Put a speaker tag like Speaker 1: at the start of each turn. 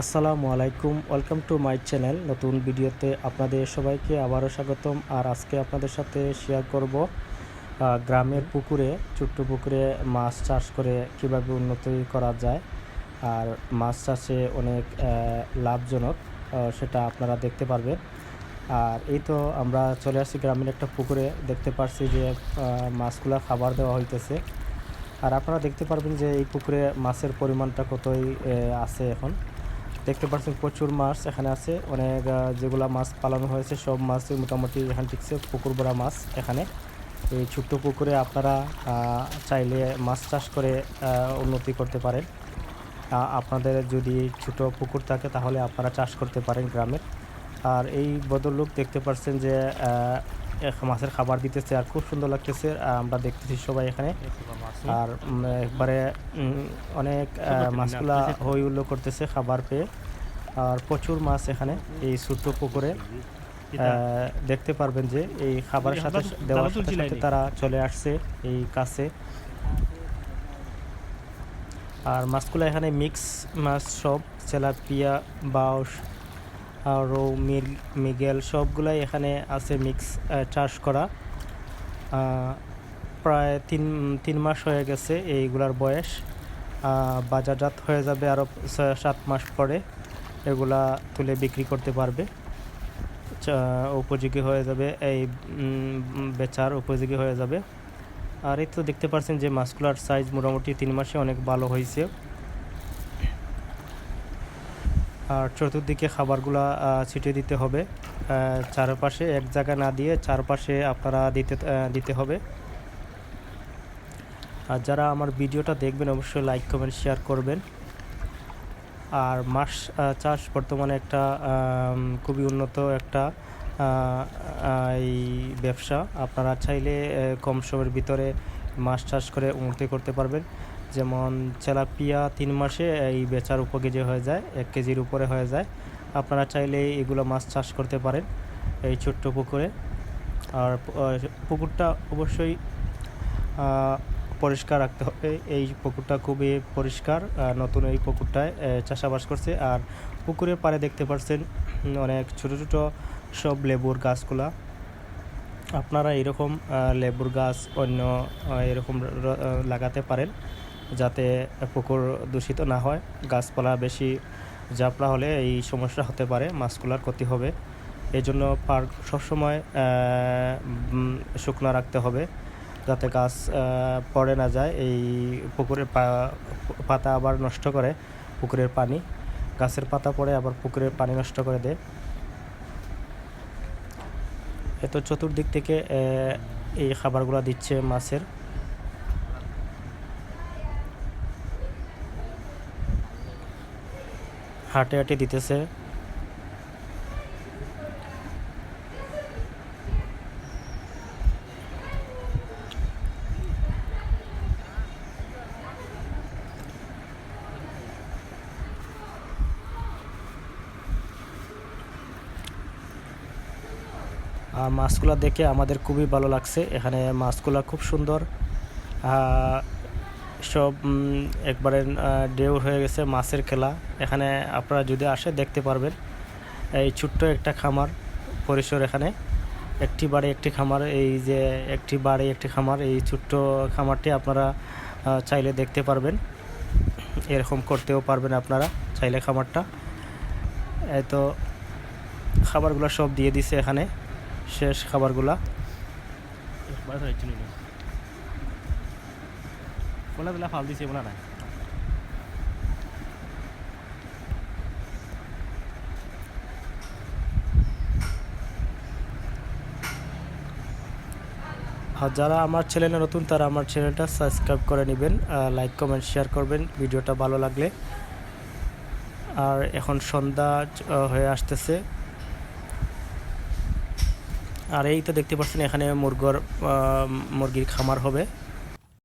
Speaker 1: আসসালামু আলাইকুম, welcome to my channel. নতুন ভিডিওতে আপনাদের সবাইকে আবারও স্বাগতম। আর আজকে আপনাদের সাথে শেয়ার করব গ্রামের পুকুরে, ছোট্ট পুকুরে মাছ চাষ করে কীভাবে উন্নতি করা যায়। আর মাছ চাষে অনেক লাভজনক সেটা আপনারা দেখতে পারবেন। আর এই তো আমরা চলে আসছি গ্রামের একটা পুকুরে। দেখতে পারছি যে মাছগুলা খাবার দেওয়া হইতেছে। আর আপনারা দেখতে পারবেন যে এই পুকুরে মাছের পরিমাণটা কতই আছে এখন। দেখতে পাচ্ছেন প্রচুর মাছ এখানে আছে। অনেক যেগুলা মাছ পালানো হয়েছে, সব মাছ মোটামুটি এখানে টিকছে, পুকুর ভরা মাছ এখানে। এই ছোট্ট পুকুরে আপনারা চাইলে মাছ চাষ করে উন্নতি করতে পারেন। আপনাদের যদি ছোট পুকুর থাকে তাহলে আপনারা চাষ করতে পারেন গ্রামের আর এই ভদ্রলোক দেখতে পাচ্ছেন যে মাছের খাবার দিতেছে আর খুব সুন্দর লাগতেছে। আমরা দেখতেছি সবাই এখানে। আর একবারে অনেক মাছগুলা হই হুল্লো করতেছে খাবার পেয়ে। আর প্রচুর মাছ এখানে এই ছোট্ট পুকুরে। দেখতে পারবেন যে এই খাবারের সাথে দেওয়ার সাথে সাথে তারা চলে আসছে এই কাছে। আর মাছগুলো এখানে মিক্স মাছ সব তেলাপিয়া বাউস রৌ মির মিগেল সবগুলাই এখানে আছে মিক্স চাষ করা। প্রায় তিন তিন মাস হয়ে গেছে এইগুলার বয়স। বাজারজাত হয়ে যাবে আরও ছয়, সাত মাস পরে এগুলা তুলে বিক্রি করতে পারবে। উপযোগী হয়ে যাবে এই বেচার উপযোগী হয়ে যাবে। আর এই তো দেখতে পাচ্ছেন যে মাছগুলার সাইজ মোটামুটি তিন মাসে অনেক ভালো হয়েছে। আর চতুর্দিকে খাবারগুলা ছিটিয়ে দিতে হবে। চারপাশে এক জায়গা না দিয়ে চারপাশে আপনারা দিতে দিতে হবে। আর যারা আমার ভিডিওটা দেখবেন, অবশ্যই লাইক কমেন্ট শেয়ার করবেন। আর মাছ চাষ বর্তমানে একটা খুবই উন্নত একটা এই ব্যবসা। আপনারা চাইলে কম সময়ের ভিতরে মাছ চাষ করে উন্নতি করতে পারবেন। যেমন তেলাপিয়া তিন মাসে এই বেচার উপকেজি হয়ে যায়, এক কেজির উপরে হয়ে যায়। আপনারা চাইলে এগুলো মাছ চাষ করতে পারেন এই ছোট্ট পুকুরে। আর পুকুরটা অবশ্যই পরিষ্কার রাখতে হবে। এই পুকুরটা খুবই পরিষ্কার নতুন এই পুকুরটায় চাষাবাস করছে। আর পুকুরের পাড়ে দেখতে পাচ্ছেন অনেক ছোট ছোট সব লেবুর গাছগুলা। আপনারা এরকম লেবুর গাছ অন্য এরকম লাগাতে পারেন। যাতে পুকুর দূষিত না হয়, গাছপালা বেশি জাপলা হলে এই সমস্যা হতে পারে, মাছগুলার ক্ষতি হবে। এই জন্য পার্ক সবসময় শুকনো রাখতে হবে যাতে গাছ পড়ে না যায়। এই পুকুরের পাতা আবার নষ্ট করে পুকুরের পানি। গাছের পাতা পড়ে আবার পুকুরের পানি নষ্ট করে দেয়। এত চতুর্দিক থেকে এই খাবারগুলো দিচ্ছে মাছের। হাটে হাটে দিতেছে। মাছগুলো দেখে আমাদের খুবই ভালো লাগছে। এখানে মাছগুলা খুব সুন্দর। সব একবারে ঢেউ হয়ে গেছে, মাছের খেলা। এখানে আপনারা যদি আসে, দেখতে পারবেন। এই ছোট্ট একটা খামার, পরিসর এখানে। একটি বাড়ি, একটি খামার, এই যে একটি বাড়ি, একটি খামার, এই ছোট্ট খামারটি আপনারা চাইলে দেখতে পারবেন। এরকম করতেও পারবেন আপনারা চাইলে খামারটা। এই তো খাবারগুলো সব দিয়ে দিছে এখানে। শেষ খাবারগুলা।
Speaker 2: কোলা দিলা ফাল দিছে বলা নাই।
Speaker 1: আর যারা আমার চ্যানেলে নতুন, তারা আমার চ্যানেলটা সাবস্ক্রাইব করে নেবেন লাইক কমেন্ট শেয়ার করবেন, ভিডিওটা ভালো লাগলে। আর এখন সন্ধ্যা হয়ে আসতেছে। আর এই তো দেখতে পাচ্ছেন, এখানে মুরগর মুরগির খামার হবে।